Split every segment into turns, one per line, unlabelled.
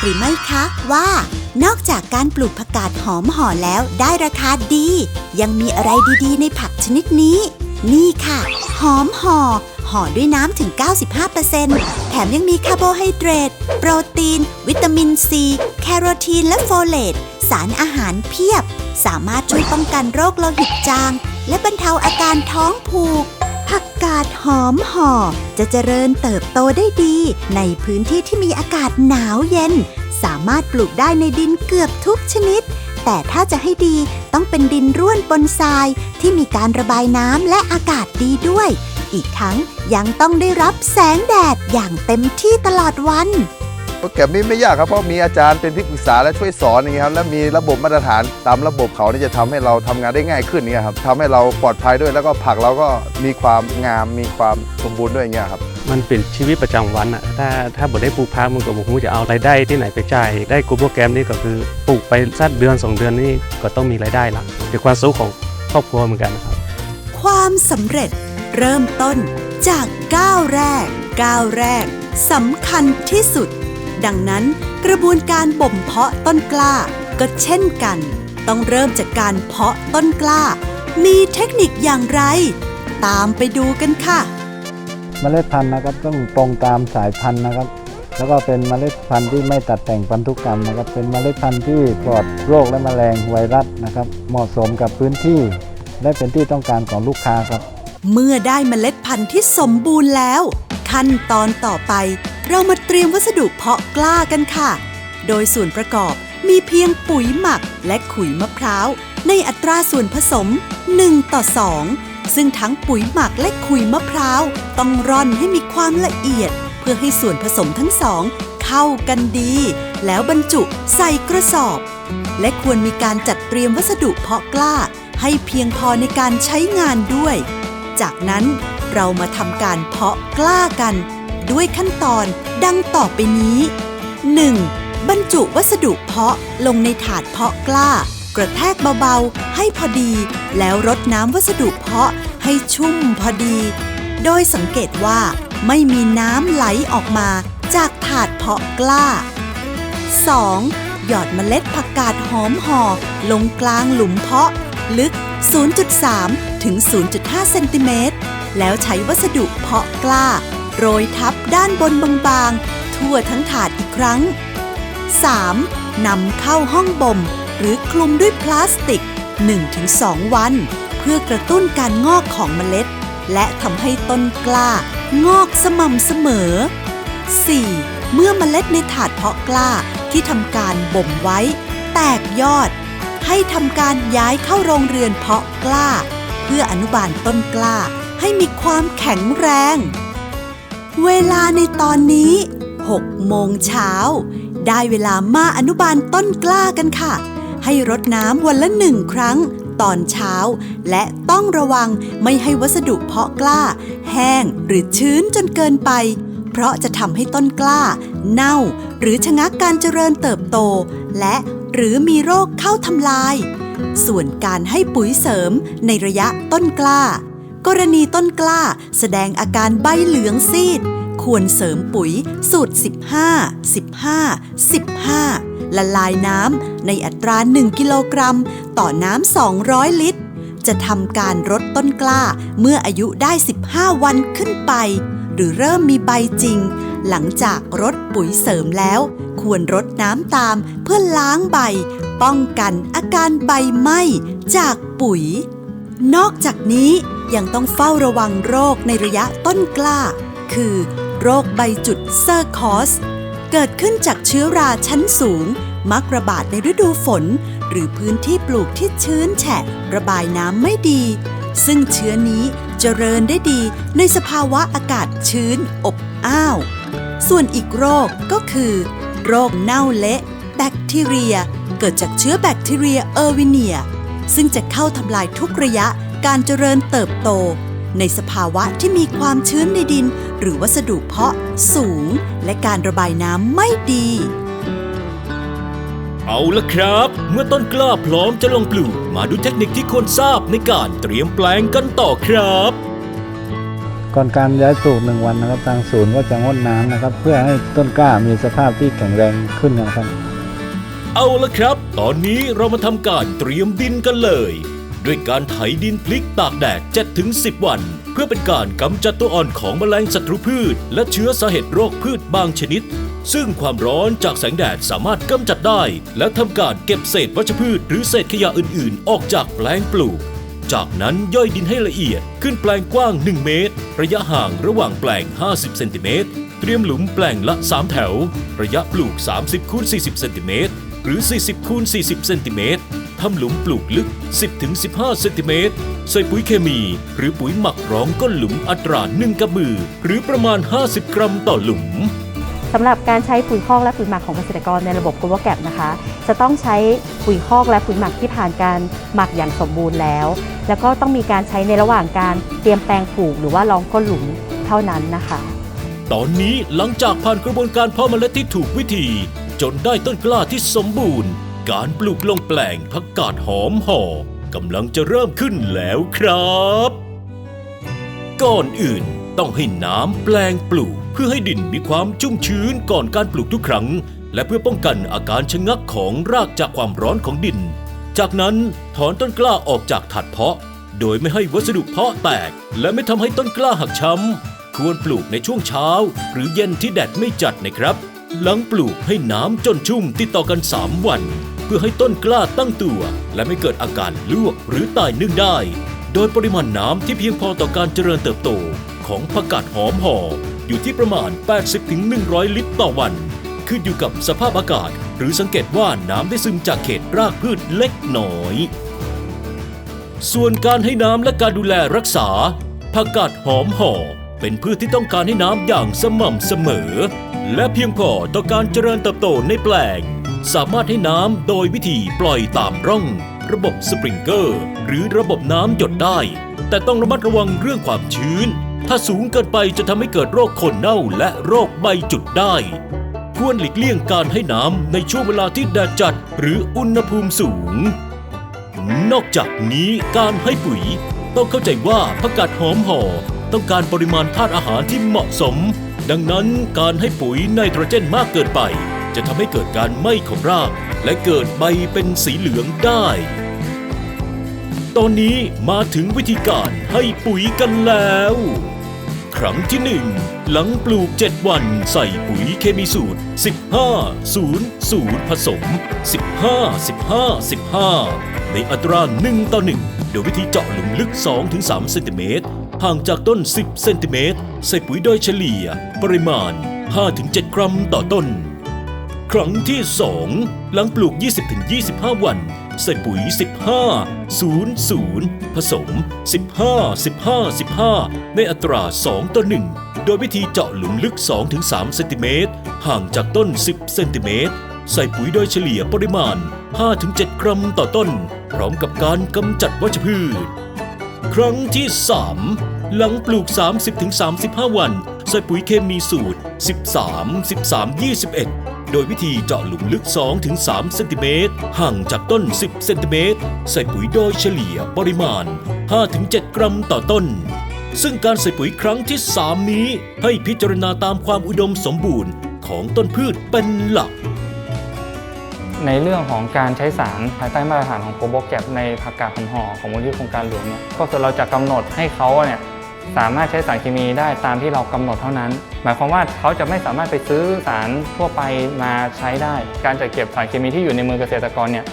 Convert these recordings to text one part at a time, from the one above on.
หรือไม่คะว่า นอกจากการปลูกผักกาดหอมห่อแล้วได้ราคาดี ยังมีอะไรดีๆ ในผักชนิดนี้ นี่ค่ะ หอมห่อห่อด้วยน้ำถึง 95%แถมยังมีคาร์โบไฮเดรต โปรตีน วิตามินซี แคโรทีน และโฟเลต สารอาหารเพียบ สามารถช่วยป้องกันโรคโลหิตจาง และบรรเทาอาการท้องผูก ผักกาดหอมห่อ จะเจริญเติบโตได้ดี ในพื้นที่ที่มีอากาศหนาวเย็น สามารถปลูกได้ในดินเกือบทุกชนิด แต่ถ้าจะให้ดีต้องเป็นดินร่วนปนทรายที่มีการระบายน้ำและอากาศดีด้วย อีกทั้งยังต้องได้รับแสงแดดอย่างเต็มที่ตลอดวัน
โปรแกรมนี้ไม่ยากครับเพราะมีอาจารย์เป็นที่ปรึกษาและช่วยสอนอย่างเงี้ยครับและมีระบบมาตรฐานตามระบบเขานี่จะทำให้เราทำงานได้ง่ายขึ้นเนี่ยครับทำให้เราปลอดภัยด้วยแล้วก็ผักเราก็มีความงามมีความสมบูรณ์ด้วยอย่างเงี้ยครับ
มันเป็นชีวิตประจำวันอะถ้าถ้าบ่ได้ปลูกพักมันก็บ่รู้จะเอารายได้ที่ไหนไปจ่ายได้กูโปรแกรมนี่ก็คือปลูกไปสักเดือนสองเดือนนี่ก็ต้องมีรายได้ละเป็นความสุขของครอบครัวเหมือนกันนะครับ
ความสำเร็จเริ่มต้นจากก้าวแรกก้าวแรกสำคัญที่สุด ดังนั้นกระบวนการบ่มเพาะต้นกล้าก็เช่นกัน ต้องเริ่มจากการเพาะต้นกล้า มีเทคนิคอย่างไร ตามไปดูกันค่ะ
เมล็ดพันธุ์นะครับต้องตรงตามสายพันธุ์นะครับ แล้วก็เป็นเมล็ดพันธุ์ที่ไม่ตัดแต่งพันธุกรรมนะครับ เป็นเมล็ดพันธุ์ที่ปลอดโรคและแมลงไวรัสนะครับ เหมาะสมกับพื้นที่และเป็นที่ต้องการของลูกค้าครับ
เมื่อได้เมล็ดพันธุ์ที่สมบูรณ์แล้ว ขั้นตอนต่อไป เรามาเตรียมวัสดุเพาะกล้ากันค่ะ โดยส่วนประกอบมีเพียงปุ๋ยหมักและขุยมะพร้าวในอัตราส่วนผสม 1 ต่อ 2 ซึ่งทั้งปุ๋ยหมักและขุยมะพร้าว ต้องร่อนให้มีความละเอียด เพื่อให้ส่วนผสมทั้งสอง เข้ากันดี แล้วบรรจุใส่กระสอบ และควรมีการจัดเตรียมวัสดุเพาะกล้า ให้เพียงพอในการใช้งานด้วย จากนั้นเรามาทำการเพาะกล้ากัน ด้วยขั้นตอนดังต่อไปนี้ 1. บรรจุวัสดุเพาะลงในถาดเพาะกล้า กระแทกเบาๆ ให้พอดี แล้วรดน้ำวัสดุเพาะให้ชุ่มพอดี โดยสังเกตว่าไม่มีน้ำไหลออกมาจากถาดเพาะกล้า 2. หยอดเมล็ดผักกาดหอมห่อลงกลางหลุมเพาะ ลึก 0.3 ถึง 0.5 เซนติเมตร แล้วใช้วัสดุเพาะกล้า โรยทับด้านบนบางๆ ทั่วทั้งถาดอีกครั้ง 3. นำเข้าห้องบ่ม หรือคลุมด้วยพลาสติก 1-2 วัน เพื่อกระตุ้นการงอกของเมล็ด และทำให้ต้นกล้างอกสม่ำเสมอ 4. เมื่อเมล็ดในถาดเพาะกล้าที่ทำการบ่มไว้ แตกยอด ให้ทำการย้ายเข้าโรงเรือนเพาะกล้า เพื่ออนุบาลต้นกล้าให้มีความแข็งแรง เวลาในตอนนี้6โมงเช้า ได้เวลามาอนุบาลต้นกล้ากันค่ะ ให้รดน้ำวันละหนึ่งครั้งตอนเช้า และต้องระวังไม่ให้วัสดุเพาะกล้า แห้งหรือชื้นจนเกินไป เพราะจะทำให้ต้นกล้า เน่า หรือชะงักการเจริญเติบโต และหรือมีโรคเข้าทำลาย ส่วนการให้ปุ๋ยเสริมในระยะต้นกล้า กรณีต้นกล้าแสดงอาการใบเหลืองซีด ควรเสริมปุ๋ยสูตร 15 15 15 ละลายน้ำในอัตรา 1 กิโลกรัม ต่อน้ำ 200 ลิตร จะทำการรดต้นกล้าเมื่ออายุได้ 15 วันขึ้นไป หรือเริ่มมีใบจริง หลังจากรดปุ๋ยเสริมแล้ว ควรรดน้ำตามเพื่อล้างใบ ป้องกันอาการใบไหม้จากปุ๋ย นอกจากนี้ยังต้องเฝ้าระวังโรคในระยะต้นกล้า คือ โรคใบจุดเซอร์คอส เกิดขึ้นจากเชื้อราชั้นสูง มักระบาดในฤดูฝน หรือพื้นที่ปลูกที่ชื้นแฉะ ระบายน้ำไม่ดี ซึ่งเชื้อนี้เจริญได้ดีในสภาวะอากาศชื้นอบอ้าว ส่วนอีกโรคก็คือ โรคเน่าเละแบคทีเรีย เกิดจากเชื้อแบคทีเรียเออร์วิเนีย ซึ่งจะเข้าทำลายทุกระยะการเจริญเติบโต ในสภาวะที่มีความชื้นในดิน หรือวัสดุเพาะสูง และการระบายน้ำไม่ดี
เอาละครับ เมื่อต้นกล้าพร้อมจะลงปลูก มาดูเทคนิคที่ควรทราบในการเตรียมแปลงกันต่อครับ
ก่อนการย้ายปลูกหนึ่งวันนะครับทางศูนย์ก็จะงดน้ำนะครับ เพื่อให้ต้นกล้ามีสภาพที่แข็งแรงขึ้นนะครับ
เอาละครับ ตอนนี้เรามาทำการเตรียมดินกันเลย ด้วยการไถดินพลิกตากแดด7ถึง10 วัน เพื่อเป็นการกำจัดตัวอ่อนของแมลงศัตรูพืช และเชื้อสาเหตุโรคพืชบางชนิด ซึ่งความร้อนจากแสงแดดสามารถกำจัดได้ และทำการเก็บเศษวัชพืช หรือเศษขยะอื่น ๆ ออกจากแปลงปลูก จากนั้นย่อยดินให้ละเอียดขึ้นแปลงกว้าง 1 เมตร ระยะห่างระหว่างแปลง 50 เซนติเมตรเตรียมหลุมแปลงละ 3 แถว ระยะปลูก 30คูณ40 เซนติเมตรหรือ 40คูณ40 เซนติเมตร ทำหลุมปลูกลึก 10ถึง15 เซนติเมตร ใส่ปุ๋ยเคมี หรือปุ๋ยหมักรองก้นหลุมอัตรา1กระมือ หรือประมาณ 50 กรัมต่อหลุม
สำหรับการใช้ปุ๋ยคอกและปุ๋ยหมักของเกษตรกรในระบบกลวแกบนะคะ จะต้องใช้ปุ๋ยคอกและปุ๋ยหมักที่ผ่านการหมักอย่างสมบูรณ์แล้ว แล้วก็ต้องมีการใช้ในระหว่างการเตรียมแปลงปลูกหรือว่าลองก้นหลุมเท่านั้นนะคะ
ตอนนี้หลังจากผ่านกระบวนการเพาะเมล็ดที่ถูกวิธี จนได้ต้นกล้าที่สมบูรณ์ การปลูกลงแปลงผักกาดหอมห่อกำลังจะเริ่มขึ้นแล้วครับ ก่อนอื่นต้องให้น้ำแปลงปลูก เพื่อให้ดินมีความชุ่มชื้นก่อนการปลูกทุกครั้ง และเพื่อป้องกันอาการชะงักของรากจากความร้อนของดิน จากนั้นถอนต้นกล้าออกจากถัดเพาะ โดยไม่ให้วัสดุเพาะแตก และไม่ทำให้ต้นกล้าหักช้ำควรปลูกในช่วงเช้า หรือเย็นที่แดดไม่จัดนะครับ หลังปลูกให้น้ำจนชุ่มติดต่อกัน 3 วัน พื่อให้ต้นกล้าตั้งตัว และไม่เกิดอาการลวกหรือตายนึ่งได้ โดยปริมาณน้ำที่เพียงพอต่อการเจริญเติบโตของผักกาดหอมห่ออยู่ที่ประมาณ 80-100 ลิตรต่อวัน ขึ้นอยู่กับสภาพอากาศ หรือสังเกตว่าน้ำได้ซึมจากเขตรากพืชเล็กน้อย ส่วนการให้น้ำและการดูแลรักษาผักกาดหอมห่อเป็นพืชที่ต้องการให้น้ำอย่างสม่ำเสมอ และเพียงพอต่อการเจริญเติบโตในแปลง สามารถให้น้ำโดยวิธีปล่อยตามร่อง ระบบสปริงเกอร์ หรือระบบน้ำหยดได้ แต่ต้องระมัดระวังเรื่องความชื้น ถ้าสูงเกินไปจะทำให้เกิดโรคคนเน่าและโรคใบจุดได้ ควรหลีกเลี่ยงการให้น้ำในช่วงเวลาที่แดดจัดหรืออุณหภูมิสูง นอกจากนี้การให้ปุ๋ย ต้องเข้าใจว่าผักกาดหอมห่อต้องการปริมาณธาตุอาหารที่เหมาะสม ดังนั้นการให้ปุ๋ยไนโตรเจนมากเกินไป จะทำให้เกิดการไหม้ของราก และเกิดใบเป็นสีเหลืองได้ ตอนนี้มาถึงวิธีการให้ปุ๋ยกันแล้ว ครั้งที่1หลังปลูก 7 วันใส่ปุ๋ยเคมีสูตร 15 0 0 ผสม 15 15 15 ในอัตรา 1 ต่อ 1 โดยวิธีเจาะหลุมลึก 2-3 เซนติเมตรห่างจากต้น 10 เซนติเมตร ใส่ปุ๋ยโดยเฉลี่ย ปริมาณ 5-7 กรัมต่อต้น ครั้งที่ 2 หลังปลูก 20-25 วัน ใส่ปุ๋ย 15 0 0 ผสม 15 15 15 ในอัตรา 2 ต่อ 1 โดยวิธีเจาะหลุมลึก 2-3 เซนติเมตรห่างจากต้น 10 เซนติเมตร ใส่ปุ๋ยโดยเฉลี่ยปริมาณ 5-7 กรัมต่อต้น พร้อมกับการกำจัดวัชพืช ครั้งที่ 3หลังปลูก 30-35 วัน ใส่ปุ๋ยเคมีสูตร 13 13 21 โดยวิธีเจาะหลุมลึก 2-3 เซนติเมตรห่างจากต้น 10 เซนติเมตร ใส่ปุ๋ยโดยเฉลี่ยปริมาณ 5-7 กรัมต่อต้น ซึ่งการใส่ปุ๋ยครั้งที่ 3 นี้ ให้พิจารณาตามความอุดมสมบูรณ์ของต้นพืชเป็นหลัก
ในเรื่องของการใช้สารภายใต้มาตรฐานของโกโบแกบในผักกาดหอมห่อของมูลที่โครงการหลวงเนี่ยก็คือเราจะกำหนดให้เขาเนี่ย สามารถใช้สารเคมีได้ตามที่เรากำหนดเท่านั้น หมายความว่าเขาจะไม่สามารถไปซื้อสารทั่วไปมาใช้ได้ การจัดเก็บสารเคมีที่อยู่ในมือเกษตรกรเนี่ย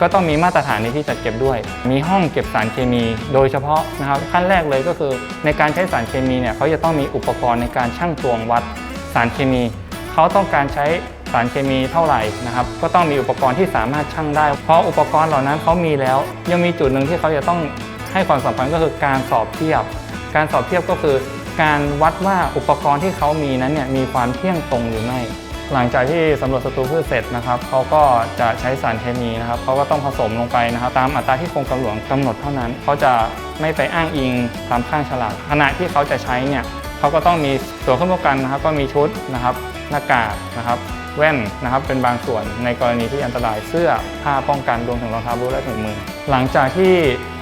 ก็ต้องมีมาตรฐานในที่จัดเก็บด้วย มีห้องเก็บสารเคมี โดยเฉพาะนะครับขั้นแรกเลยก็คือ ในการใช้สารเคมีเนี่ยเขาจะต้องมีอุปกรณ์ในการชั่งตวงวัดสารเคมี เขาต้องการใช้สารเคมีเท่าไหร่นะครับ ก็ต้องมีอุปกรณ์ที่สามารถชั่งได้ เพราะอุปกรณ์เหล่านั้นเขามีแล้ว ยังมีจุดหนึ่งที่เขาจะต้องให้ความสำคัญก็คือการสอบเทียบ การสอบเทียบก็คือ การวัดว่าอุปกรณ์ที่เขามีนั้นเนี่ยมีความเที่ยงตรงหรือไม่ หลังจากที่สำรวจศัตรูพืชเสร็จนะครับเขาก็จะใช้สารเคมีนะครับเขาก็ต้องผสมลงไปนะครับ ตามอัตราที่โครงการหลวงกำหนดเท่านั้นเขาจะไม่ไปอ้างอิงตามข้างฉลากขณะที่เขาจะใช้เนี่ยเขาก็ต้องมีตัวเครื่องป้องกันนะครับ ก็มีชุดนะครับหน้ากากนะครับ แว่นนะครับเป็นบางส่วนในกรณีที่อันตรายเสื้อผ้าป้องกันรวมถึงรองเท้าบูทและถุงมือ หลังจากที่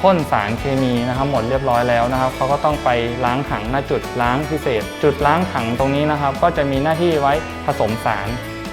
พ่นสารเคมีนะครับหมดเรียบร้อยแล้วนะครับเขาก็ต้องไปล้างถังหน้าจุดล้างพิเศษ จุดล้างถังตรงนี้นะครับ ก็จะมีหน้าที่ไว้ผสมสาร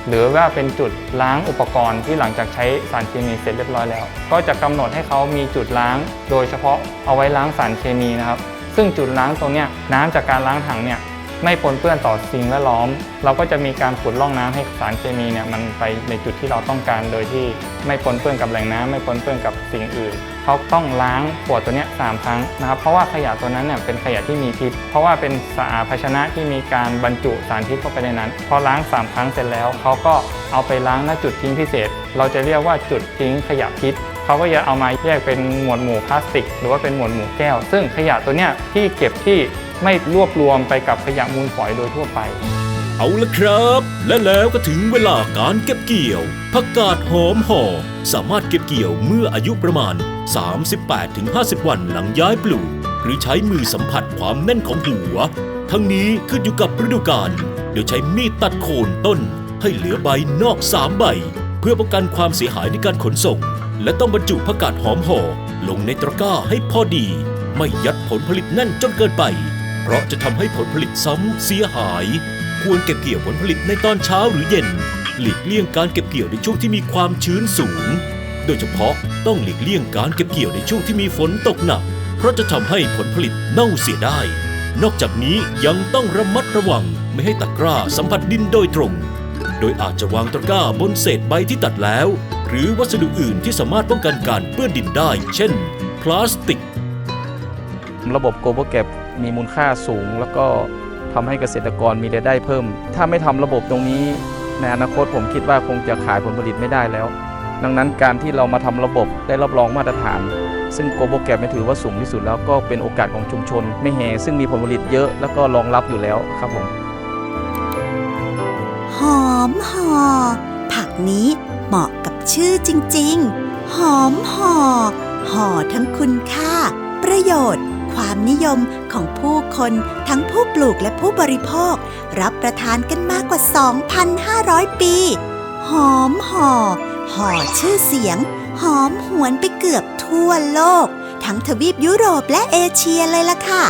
หรือว่าเป็นจุดล้างอุปกรณ์ที่หลังจากใช้สารเคมีเสร็จเรียบร้อยแล้ว ก็จะกำหนดให้เขามีจุดล้าง โดยเฉพาะเอาไว้ล้างสารเคมีนะครับซึ่งจุดล้างตรงเนี้ยน้ำจากการล้างถังเนี่ย ไม่ปนเปื้อนต่อสิ่งแวดล้อม เราก็จะมีการขุดร่องน้ำให้สารเคมีเนี่ยมันไปในจุดที่เราต้องการ โดยที่ไม่ปนเปื้อนกับแหล่งน้ำไม่ปนเปื้อนกับสิ่งอื่นเขาต้องล้างขวดตัวเนี้ยสามครั้งนะครับเพราะว่าขยะตัวนั้นเนี่ยเป็นขยะที่มีพิษ เพราะว่าเป็นสาภาชนะที่มีการบรรจุสารพิษเข้าไปในนั้น พอล้าง 3 ครั้งเสร็จแล้วเขาก็เอาไปล้างณจุดทิ้งพิเศษ เราจะเรียกว่าจุดทิ้งขยะพิษเขาก็จะเอามาแยกเป็นหมวดหมู่พลาสติก หรือว่าเป็นหมวดหมู่แก้ว ซึ่งขยะตัวเนี้ยที่เก็บที่ ไม่รวบรวมไปกับขยะมูลฝอยโดยทั่วไป
เอาละครับ และแล้วก็ถึงเวลาการเก็บเกี่ยวผักกาดหอมห่อ สามารถเก็บเกี่ยวเมื่ออายุประมาณ 38-50 วันหลังย้ายปลูก หรือใช้มือสัมผัสความแน่นของหัว ทั้งนี้ขึ้นอยู่กับฤดูกาลโดยใช้มีดตัดโคนต้น ให้เหลือใบนอกสามใบ เพื่อป้องกันความเสียหายในการขนส่ง และต้องบรรจุผักกาดหอมห่อลงในตะกร้าให้พอดี ไม่ยัดผลผลิตแน่นจนเกินไป เพราะจะทำให้ผลผลิตซ้ำเสียหาย ควรเก็บเกี่ยวผลผลิตในตอนเช้าหรือเย็น หลีกเลี่ยงการเก็บเกี่ยวในช่วงที่มีความชื้นสูง โดยเฉพาะต้องหลีกเลี่ยงการเก็บเกี่ยวในช่วงที่มีฝนตกหนัก เพราะจะทำให้ผลผลิตเน่าเสียได้ นอกจากนี้ยังต้องระมัดระวังไม่ให้ตะกร้าสัมผัสดินโดยตรง โดยอาจจะวางตะกร้าบนเศษใบที่ตัดแล้ว หรือวัสดุอื่นที่สามารถป้องกันการเปื้อนดินได้ เช่น พลาสติก
ระบบโกลบอลแกบ มีมูลค่าสูง แล้วก็ทำให้เกษตรกรมีรายได้เพิ่ม ถ้าไม่ทำระบบตรงนี้ในอนาคตผมคิดว่าคงจะขายผลผลิตไม่ได้แล้ว ดังนั้นการที่เรามาทำระบบได้รับรองมาตรฐาน ซึ่งโกลบแกบไม่ถือว่าสูงที่สุดแล้วก็เป็นโอกาสของชุมชน ไม่แห่ซึ่งมีผลผลิตเยอะแล้วก็รองรับอยู่แล้วครับผม
หอมห่อผักนี้เหมาะกับชื่อจริง ๆ หอมห่อห่อทั้งคุณค่า ประโยชน์ ยมของผู้คนทั้งผู้ปลูกและผู้บริโภค รับประทานกันมากกว่า 2,500 ปี หอมห่อ ห่อชื่อเสียง หอมหวนไปเกือบทั่วโลก ทั้งทวีปยุโรปและเอเชียเลยล่ะค่ะ